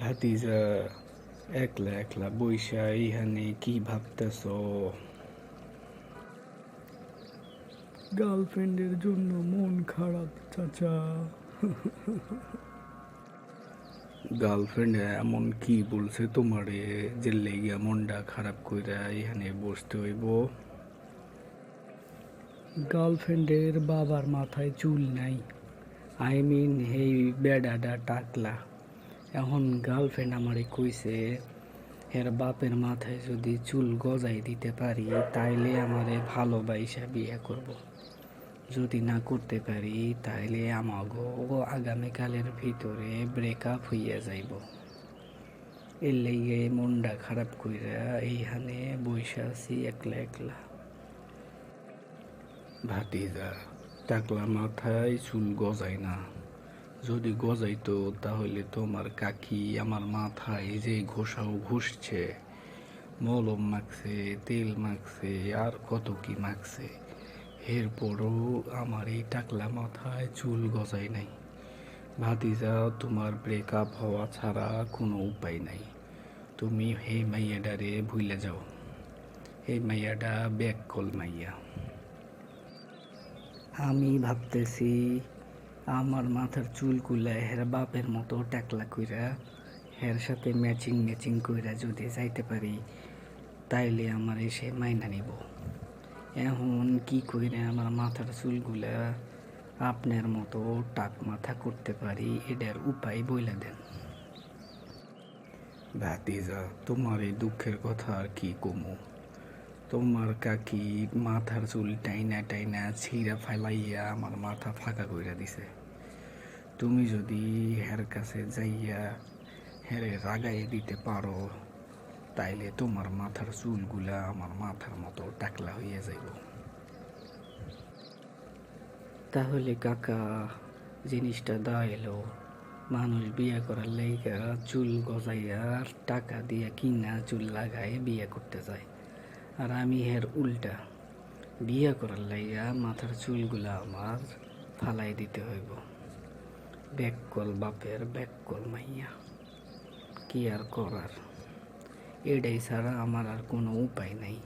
ভাতিজা একলা একলা বইসা ইহানে কি ভাবতেছ? গার্লফ্রেন্ডের জন্য মন খারাপ চাচা। গার্লফ্রেন্ড এমন কি বলছে তোমারে যে লেগিয়া মনটা খারাপ কইরা এখানে বসতে হইব? গার্লফ্রেন্ডের বাবার মাথায় চুল নাই। আই মিন হেই বেডাডা টাকলা। এখন গার্লফ্রেন্ড আমারে কইছে, এর বাপের মাথায় যদি চুল গজাই দিতে পারি, তাইলে আমারে ভালোবাসা বিয়ে করব। যদি না করতে পারি, তাইলে আমাগো আগামীকালের ভিতরে ব্রেকআপ হইয়া যাইব। এর লেগে মনটা খারাপ কইরা এইখানে বইসা আছি একলা একলা। ভাতিজা, টাকলা মাথায় চুল গজায় না। যদি গজাইতো, তাহলে তোমার কাকি, আমার মাথায় যে ঘষাও ঘুষছে, মলম মাখছে, তেল মাখছে, আর কত কি মাখছে, এরপরও আমার এই টাকলা মাথায় চুল গজায় নাই। ভাতিজা, তোমার ব্রেকআপ হওয়া ছাড়া কোনো উপায় নাই। তুমি হে মাইয়াডারে ভুলে যাও। হে মাইয়াডা ব্যাক কল মাইয়া। আমি ভাবতেছি আমার মাথার চুলগুলা হের বাপের মতো টাকলা কইরা হের সাথে ম্যাচিং ম্যাচিং কইরা যদি যাইতে পারি, তাইলে আমার এসে মাইনা নিব। এখন কি কইরা আমার মাথার চুলগুলা আপনার মতো টাক মাথা করতে পারি, এটার উপায় বইলা দেন। ভাতিজা, তোমার এই দুঃখের কথা আর কি কমু? তোমার কাকি মাথার চুল টাইনা টাইনা ছিঁড়া ফেলাইয়া আমার মাথা ফাঁকা কইরা দিছে। তুমি যদি হের কাছে যাইয়া হেরে রাগাই দিতে পারো, তাইলে তোমার মাথার চুলগুলা আমার মাথার মতো টাকলা হইয়া যাইব। তাহলে কাকা, জিনিসটা দা এলো। মানুষ বিয়ে করার লাইগা চুল গজাইয়া টাকা দিয়া কিনা চুল লাগায় বিয়ে করতে যায়। আর আমি হের উল্টা। বিয়ে করার লাইয়া মাথার চুলগুলা আমার ফালাই দিতে হইব। ব্যাককল বাপের ব্যাককল মাইয়া। কি আর করার? এটাই ছাড়া আমার আর কোনো উপায় নাই।